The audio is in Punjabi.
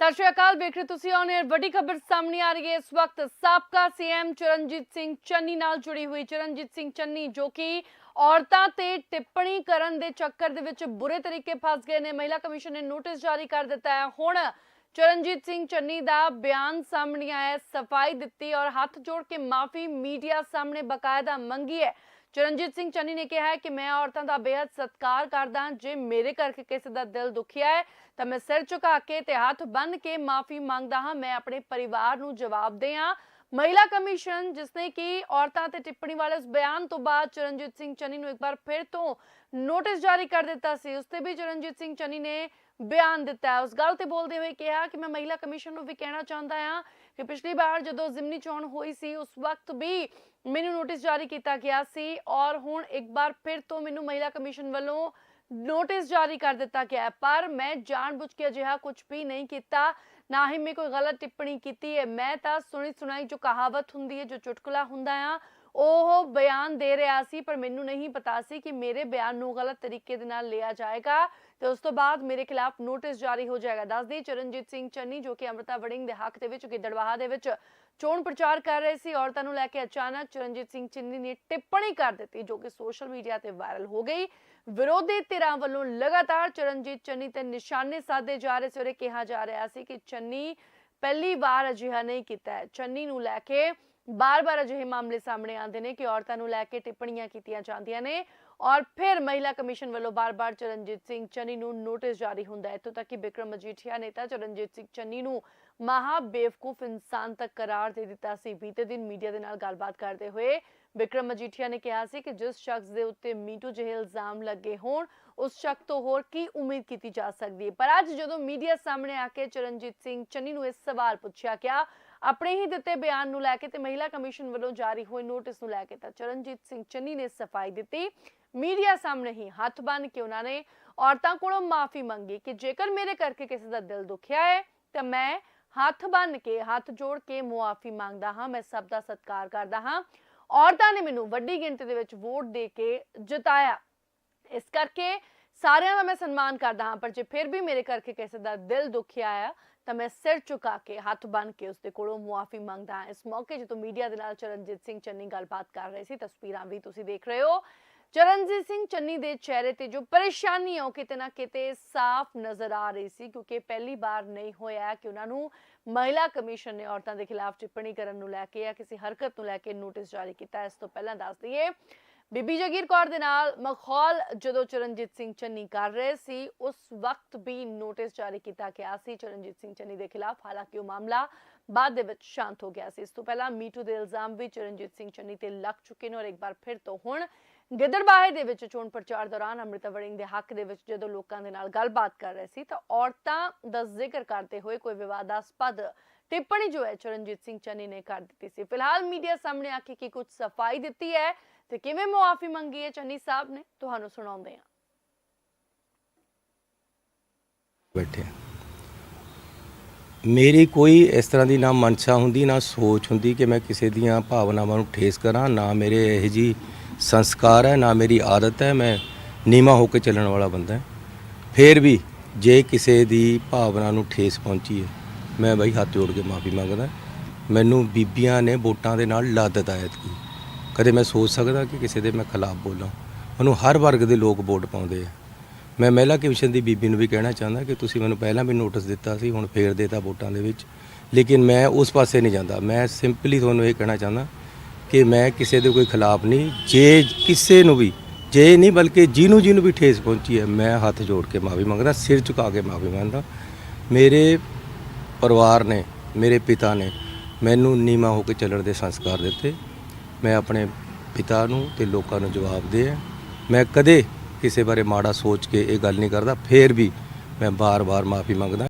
ਸਤਿ ਸ਼੍ਰੀ ਅਕਾਲ, ਵੇਖ ਰਹੇ ਤੁਸੀਂ ਔਨ 에ਅਰ ਵੱਡੀ ਖਬਰ ਸਾਹਮਣੇ ਆ ਰਹੀ ਹੈ। ਇਸ ਵਕਤ ਸਾਬਕਾ ਸੀਐਮ ਚਰਨਜੀਤ ਸਿੰਘ ਚੰਨੀ ਨਾਲ ਜੁੜੀ ਹੋਈ। ਚਰਨਜੀਤ ਸਿੰਘ ਚੰਨੀ ਜੋ ਕਿ ਔਰਤਾਂ ਤੇ ਟਿੱਪਣੀ ਕਰਨ ਦੇ ਚੱਕਰ ਦੇ ਵਿੱਚ ਬੁਰੇ ਤਰੀਕੇ ਫਸ ਗਏ ਨੇ। ਮਹਿਲਾ ਕਮਿਸ਼ਨ ਨੇ ਨੋਟਿਸ ਜਾਰੀ ਕਰ ਦਿੱਤਾ ਹੈ। ਹੁਣ ਚਰਨਜੀਤ ਸਿੰਘ ਚੰਨੀ ਦਾ ਬਿਆਨ ਸਾਹਮਣੇ ਆਇਆ ਸਫ਼ਾਈ ਦਿੱਤੀ ਔਰ ਹੱਥ ਜੋੜ ਕੇ ਮਾਫੀ ਮੀਡੀਆ ਸਾਹਮਣੇ ਬਕਾਇਦਾ ਮੰਗੀ ਹੈ। ਚਰਨਜੀਤ ਸਿੰਘ ਚੰਨੀ ਨੇ ਕਿਹਾ ਕਿ ਮੈਂ ਔਰਤਾਂ ਦਾ ਬੇहद ਸਤਿਕਾਰ ਕਰਦਾ ਹਾਂ। ਜੇ ਮੇਰੇ ਕਰਕੇ ਕਿਸੇ ਦਾ ਦਿਲ ਦੁਖਿਆ ਹੈ, ਤਾਂ ਮੈਂ ਸਿਰ ਝੁਕਾ ਕੇ ਤੇ ਹੱਥ ਬੰਨ ਕੇ ਮਾਫੀ ਮੰਗਦਾ ਹਾਂ। ਮੈਂ ਆਪਣੇ ਪਰਿਵਾਰ ਨੂੰ ਜਵਾਬਦੇਹ ਹਾਂ ਮਹਿਲਾ ਕਮਿਸ਼ਨ ਜਿਸਨੇ ਕਿ ਔਰਤਾਂ ਤੇ ਟਿੱਪਣੀ ਵਾਲੇ ਉਸ ਬਿਆਨ ਤੋਂ ਬਾਅਦ ਚਰਨਜੀਤ ਸਿੰਘ ਚੰਨੀ ਨੂੰ ਇੱਕ ਵਾਰ ਫਿਰ ਤੋਂ ਨੋਟਿਸ ਜਾਰੀ ਕਰ ਦਿੱਤਾ ਸੀ ਉਸ ਤੇ ਵੀ ਚਰਨਜੀਤ ਸਿੰਘ ਚੰਨੀ ਨੇ ਬਿਆਨ ਦਿੱਤਾ ਉਸ ਗੱਲ ਤੇ ਬੋਲਦੇ ਹੋਏ ਕਿਹਾ ਕਿ ਮੈਂ ਮਹਿਲਾ ਕਮਿਸ਼ਨ ਨੂੰ ਵੀ ਕਹਿਣਾ ਚਾਹੁੰਦਾ ਹਾਂ ਕਿ ਪਿਛਲੀ ਵਾਰ ਜਦੋਂ ਜ਼ਿਮਨੀ ਚੋਣ ਹੋਈ ਸੀ ਉਸ ਵਕਤ ਵੀ ਮੈਨੂੰ ਨੋਟਿਸ ਜਾਰੀ ਕੀਤਾ ਗਿਆ ਸੀ ਔਰ ਹੁਣ ਇੱਕ ਵਾਰ ਫਿਰ ਤੋਂ ਮੈਨੂੰ ਮਹਿਲਾ ਕਮਿਸ਼ਨ ਵੱਲੋਂ ਨੋਟਿਸ ਜਾਰੀ ਕਰ ਦਿੱਤਾ ਗਿਆ ਪਰ ਮੈਂ ਜਾਣਬੁੱਝ ਕੇ ਅਜਿਹਾ ਕੁਝ ਵੀ ਨਹੀਂ ਕੀਤਾ ਨਾ ਹੀ ਮੈਂ ਕੋਈ ਗਲਤ ਟਿੱਪਣੀ ਕੀਤੀ ਹੈ। ਮੈਂ ਤਾਂ ਸੁਣੀ ਸੁਣਾਈ ਜੋ ਕਹਾਵਤ ਹੁੰਦੀ ਹੈ, ਜੋ ਚੁਟਕਲਾ ਹੁੰਦਾ ਆ ਉਹ ਬਿਆਨ ਦੇ ਰਿਹਾ ਸੀ, ਪਰ ਮੈਨੂੰ ਨਹੀਂ ਪਤਾ ਸੀ ਕਿ ਮੇਰੇ ਬਿਆਨ ਨੂੰ ਗਲਤ ਤਰੀਕੇ ਦੇ ਨਾਲ ਲਿਆ ਜਾਏਗਾ। ਤੇ ਉਸ ਤੋਂ ਬਾਅਦ ਮੇਰੇ ਖਿਲਾਫ ਨੋਟਿਸ ਜਾਰੀ ਹੋ ਜਾਏਗਾ। ਦੱਸਦੀ ਚਰਨਜੀਤ ਸਿੰਘ ਚੰਨੀ, ਜੋ ਕਿ ਅਮਰਤਾ ਵੜਿੰਗ ਦੇ ਹੱਕ ਦੇ ਵਿੱਚ ਗਿੱਦੜਵਾਹਾ ਦੇ ਵਿੱਚ ਚੋਣ ਪ੍ਰਚਾਰ ਕਰ ਰਹੇ ਸੀ, ਔਰਤਾਂ ਨੂੰ ਲੈ ਕੇ ਅਚਾਨਕ ਚਰਨਜੀਤ ਸਿੰਘ ਚੰਨੀ ਨੇ ਟਿੱਪਣੀ ਕਰ ਦਿੱਤੀ, ਜੋ ਕਿ ਸੋਸ਼ਲ ਮੀਡੀਆ ਤੇ ਵਾਇਰਲ ਹੋ ਗਈ। ਵਿਰੋਧੀ ਧਿਰਾਂ ਵੱਲੋਂ ਲਗਾਤਾਰ ਚਰਨਜੀਤ ਚੰਨੀ ਤੇ ਨਿਸ਼ਾਨੇ ਸਾਧੇ ਜਾ ਰਹੇ ਸੀ ਔਰ ਕਿਹਾ ਜਾ ਰਿਹਾ ਸੀ ਕਿ ਚੰਨੀ ਪਹਿਲੀ ਵਾਰ ਅਜਿਹਾ ਨਹੀਂ ਕੀਤਾ ਹੈ। ਚੰਨੀ ਨੂੰ ਲੈ ਕੇ ਬਾਰ-ਬਾਰ ਅਜਿਹੇ ਮਾਮਲੇ ਸਾਹਮਣੇ ਆਉਂਦੇ ਨੇ ਕਿ ਔਰਤਾਂ ਨੂੰ ਲੈ ਕੇ ਟਿੱਪਣੀਆਂ ਕੀਤੀਆਂ ਜਾਂਦੀਆਂ ਨੇ ਔਰ ਫਿਰ ਮਹਿਲਾ ਕਮਿਸ਼ਨ ਵੱਲੋਂ ਬਾਰ-ਬਾਰ ਚਰਨਜੀਤ ਸਿੰਘ ਚੰਨੀ ਨੂੰ ਨੋਟਿਸ ਜਾਰੀ ਹੁੰਦਾ ਹੈ। ਇੱਥੋਂ ਤੱਕ ਕਿ ਵਿਕਰਮ ਮਜੀਠੀਆ ਨੇਤਾ ਚਰਨਜੀਤ ਸਿੰਘ ਚੰਨੀ ਨੂੰ ਮਹਾ ਬੇਵਕੂਫ ਇਨਸਾਨ ਤੱਕ ਕਰਾਰ ਦੇ ਦਿੱਤਾ ਸੀ। ਬੀਤੇ ਦਿਨ ਮੀਡੀਆ ਦੇ ਨਾਲ ਗੱਲਬਾਤ ਕਰਦੇ ਹੋਏ ਬਿਕਰਮ ਮਜੀਠੀਆ ਨੇ ਕਿਹਾ ਸੀ ਕਿ ਜਿਸ ਸ਼ਖਸ ਦੇ ਉੱਤੇ ਮੀਟੂ ਜਿਹੇ ਇਲਜ਼ਾਮ ਲੱਗੇ ਹੋਣ, ਉਸ ਸ਼ਖਸ ਤੋਂ ਹੋਰ ਕੀ ਉਮੀਦ ਕੀਤੀ ਜਾ ਸਕਦੀ ਹੈ? ਪਰ ਅੱਜ ਜਦੋਂ ਮੀਡੀਆ ਸਾਹਮਣੇ ਆ ਕੇ ਚਰਨਜੀਤ ਸਿੰਘ ਚੰਨੀ ਨੂੰ ਇਹ ਸਵਾਲ ਪੁੱਛਿਆ ਗਿਆ ਆਪਣੇ ਹੀ ਦਿੱਤੇ ਬਿਆਨ ਨੂੰ ਲੈ ਕੇ ਤੇ ਮਹਿਲਾ ਕਮਿਸ਼ਨ ਵੱਲੋਂ ਜਾਰੀ ਹੋਏ ਨੋਟਿਸ ਨੂੰ ਲੈ ਕੇ ਤਾਂ ਚਰਨਜੀਤ ਸਿੰਘ ਚੰਨੀ ਨੇ ਸਫ਼ਾਈ ਦਿੱਤੀ। ਮੀਡੀਆ ਸਾਹਮਣੇ ਹੀ ਹੱਥ ਬੰਨ ਕੇ ਉਹਨਾਂ ਨੇ ਔਰਤਾਂ ਕੋਲੋਂ ਮਾਫੀ ਮੰਗੀ ਕਿ ਜੇਕਰ ਮੇਰੇ ਕਰਕੇ ਕਿਸੇ ਦਾ ਦਿਲ ਦੁਖਿਆ ਹੈ, ਤਾਂ ਮੈਂ ਹੱਥ ਬੰਨ ਕੇ, ਹੱਥ ਜੋੜ ਕੇ ਮੁਆਫੀ ਮੰਗਦਾ ਹਾਂ, ਮੈਂ ਸਭ ਦਾ ਸਤਿਕਾਰ ਕਰਦਾ ਹਾਂ। ਔਰਤਾਂ ਨੇ ਮੈਨੂੰ ਵੱਡੀ ਗਿਣਤੀ ਦੇ ਵਿੱਚ ਵੋਟ ਦੇ ਕੇ ਜਿਤਾਇਆ। ਇਸ ਕਰਕੇ ਸਾਰਿਆਂ ਦਾ ਮੈਂ ਸਨਮਾਨ ਕਰਦਾ ਹਾਂ, ਪਰ ਜੇ ਫਿਰ ਵੀ ਮੇਰੇ ਕਰਕੇ ਕਿਸੇ ਦਾ ਦਿਲ ਦੁਖਿਆ ਆ ਤਾਂ ਮੈਂ ਸਿਰ ਝੁਕਾ ਕੇ ਹੱਥ ਬੰਨ ਕੇ ਉਸਦੇ ਕੋਲੋਂ ਮੁਆਫੀ ਮੰਗਦਾ ਇਸ ਮੌਕੇ ਜਦੋਂ ਮੀਡੀਆ ਦੇ ਨਾਲ ਚਰਨਜੀਤ ਸਿੰਘ ਚੰਨੀ ਗੱਲਬਾਤ ਕਰ ਰਹੇ ਸੀ, ਤਸਵੀਰਾਂ ਵੀ ਤੁਸੀਂ ਦੇਖ ਰਹੇ ਹੋ। ਚਰਨਜੀਤ ਸਿੰਘ ਚੰਨੀ ਦੇ ਚਿਹਰੇ ਤੇ ਜੋ ਪਰੇਸ਼ਾਨੀ ਹੈ ਉਹ ਕਿਤੇ ਨਾ ਕਿਤੇ ਸਾਫ਼ ਨਜ਼ਰ ਆ ਰਹੀ ਸੀ, ਕਿਉਂਕਿ ਪਹਿਲੀ ਵਾਰ ਨਹੀਂ ਹੋਇਆ ਕਿ ਉਹਨਾਂ ਨੂੰ ਮਹਿਲਾ ਕਮਿਸ਼ਨ ਨੇ ਔਰਤਾਂ ਦੇ ਖਿਲਾਫ ਟਿੱਪਣੀ ਕਰਨ ਨੂੰ ਲੈ ਕੇ ਜਾਂ ਕਿਸੇ ਹਰਕਤ ਨੂੰ ਲੈ ਕੇ ਨੋਟਿਸ ਜਾਰੀ ਕੀਤਾ। ਇਸ ਤੋਂ ਪਹਿਲਾਂ ਦੱਸ ਦਈਏ ਬੀਬੀ ਜਗੀਰ ਕੌਰ ਦੇ ਨਾਲ ਮਖੌਲ ਜਦੋਂ ਚਰਨਜੀਤ ਸਿੰਘ ਚੰਨੀ ਕਰ ਰਹੇ ਸੀ, ਉਸ ਵਕਤ ਵੀ ਨੋਟਿਸ ਜਾਰੀ ਕੀਤਾ ਗਿਆ ਸੀ ਚਰਨਜੀਤ ਸਿੰਘ ਚੰਨੀ ਦੇ ਖਿਲਾਫ, ਹਾਲਾਂਕਿ ਉਹ ਮਾਮਲਾ ਬਾਅਦ ਦੇ ਵਿੱਚ ਸ਼ਾਂਤ ਹੋ ਗਿਆ ਸੀ। ਇਸ ਤੋਂ ਪਹਿਲਾਂ ਮੀਟੂ ਦੇ ਇਲਜ਼ਾਮ ਵੀ ਚਰਨਜੀਤ ਸਿੰਘ ਚੰਨੀ ਤੇ ਲੱਗ ਚੁੱਕੇ ਨੇ ਔਰ ਇੱਕ ਵਾਰ ਫਿਰ ਤੋਂ ਹੁਣ ਗਿੱਦੜਬਾਹੇ ਦੇ ਵਿੱਚ ਚੋਣ ਪ੍ਰਚਾਰ ਦੌਰਾਨ ਅੰਮ੍ਰਿਤਾ ਵੜਿੰਗ ਦੇ ਹੱਕ ਦੇ ਵਿੱਚ ਜਦੋਂ ਲੋਕਾਂ ਦੇ ਨਾਲ ਗੱਲਬਾਤ ਕਰ ਰਹੇ ਸੀ, ਤਾਂ ਔਰਤਾਂ ਦਾ ਜ਼ਿਕਰ ਕਰਦੇ ਹੋਏ ਕੋਈ ਵਿਵਾਦਾਸਪਦ ਟਿੱਪਣੀ ਜੋ ਹੈ ਚਰਨਜੀਤ ਸਿੰਘ ਚੰਨੀ ਨੇ ਕਰ ਦਿੱਤੀ ਸੀ। ਫਿਲਹਾਲ ਮੀਡੀਆ ਸਾਹਮਣੇ ਆ ਕੇ ਕੀ ਕੁਝ ਸਫ਼ਾਈ ਦਿੱਤੀ ਹੈ ਤੇ ਕਿਵੇਂ ਮੁਆਫੀ ਮੰਗੀ ਹੈ ਚੰਨੀ ਸਾਹਿਬ ਨੇ? ਤੁਹਾਨੂੰ ਸੁਣਾਉਂਦੇ ਹਾਂ। ਬੈਠੇ ਹਾਂ। ਮੇਰੀ ਕੋਈ ਇਸ ਤਰ੍ਹਾਂ ਦੀ ਨਾ ਮਨਸ਼ਾ ਹੁੰਦੀ, ਨਾ ਸੋਚ ਹੁੰਦੀ ਕਿ ਮੈਂ ਕਿਸੇ ਦੀਆਂ ਭਾਵਨਾਵਾਂ ਨੂੰ ਠੇਸ ਕਰਾਂ, ਨਾ ਮੇਰੇ ਇਹ ਜੀ ਸੰਸਕਾਰ ਹੈ, ਨਾ ਮੇਰੀ ਆਦਤ ਹੈ, ਮੈਂ ਨੀਵਾ ਹੋ ਕੇ ਚੱਲਣ ਵਾਲਾ ਬੰਦਾ ਹਾਂ। ਫੇਰ ਵੀ ਜੇ ਕਿਸੇ ਦੀ ਭਾਵਨਾ ਨੂੰ ਠੇਸ ਪਹੁੰਚੀ ਹੈ, ਮੈਂ ਬਈ ਹੱਥ ਜੋੜ ਕੇ ਮਾਫੀ ਮੰਗਦਾ। ਮੈਨੂੰ ਬੀਬੀਆਂ ਨੇ ਵੋਟਾਂ ਦੇ ਨਾਲ ਲੱਦ ਦਿੱਤਾ ਐਤਕੀ ਕਦੇ ਮੈਂ ਸੋਚ ਸਕਦਾ ਕਿ ਕਿਸੇ ਦੇ ਮੈਂ ਖਿਲਾਫ ਬੋਲਾਂ। ਮੈਨੂੰ ਹਰ ਵਰਗ ਦੇ ਲੋਕ ਵੋਟ ਪਾਉਂਦੇ ਆ। ਮੈਂ ਮਹਿਲਾ ਕਮਿਸ਼ਨ ਦੀ ਬੀਬੀ ਨੂੰ ਵੀ ਕਹਿਣਾ ਚਾਹੁੰਦਾ ਕਿ ਤੁਸੀਂ ਮੈਨੂੰ ਪਹਿਲਾਂ ਵੀ ਨੋਟਿਸ ਦਿੱਤਾ ਸੀ, ਹੁਣ ਫੇਰ ਦੇਤਾ ਵੋਟਾਂ ਦੇ ਵਿੱਚ। ਲੇਕਿਨ ਮੈਂ ਉਸ ਪਾਸੇ ਨਹੀਂ ਜਾਂਦਾ। ਮੈਂ ਸਿੰਪਲੀ ਤੁਹਾਨੂੰ ਇਹ ਕਹਿਣਾ ਚਾਹੁੰਦਾ ਕਿ ਮੈਂ ਕਿਸੇ ਦੇ ਕੋਈ ਖਿਲਾਫ ਨਹੀਂ, ਜੇ ਕਿਸੇ ਨੂੰ ਵੀ, ਜੇ ਨਹੀਂ ਬਲਕਿ ਜਿਹਨੂੰ ਜਿਹਨੂੰ ਵੀ ਠੇਸ ਪਹੁੰਚੀ ਹੈ, ਮੈਂ ਹੱਥ ਜੋੜ ਕੇ ਮਾਫੀ ਮੰਗਦਾ, ਸਿਰ ਝੁਕਾ ਕੇ ਮਾਫੀ ਮੰਗਦਾ। ਮੇਰੇ ਪਰਿਵਾਰ ਨੇ, ਮੇਰੇ ਪਿਤਾ ਨੇ ਮੈਨੂੰ ਨੀਵਾਂ ਹੋ ਕੇ ਚੱਲਣ ਦੇ ਸੰਸਕਾਰ ਦਿੱਤੇ। ਮੈਂ ਆਪਣੇ ਪਿਤਾ ਨੂੰ ਤੇ ਲੋਕਾਂ ਨੂੰ ਜਵਾਬ ਦੇ ਮੈਂ ਕਦੇ ਕਿਸੇ ਬਾਰੇ ਮਾੜਾ ਸੋਚ ਕੇ ਇਹ ਗੱਲ ਨਹੀਂ ਕਰਦਾ, ਫੇਰ ਵੀ ਮੈਂ ਬਾਰ-ਬਾਰ ਮਾਫੀ ਮੰਗਦਾ।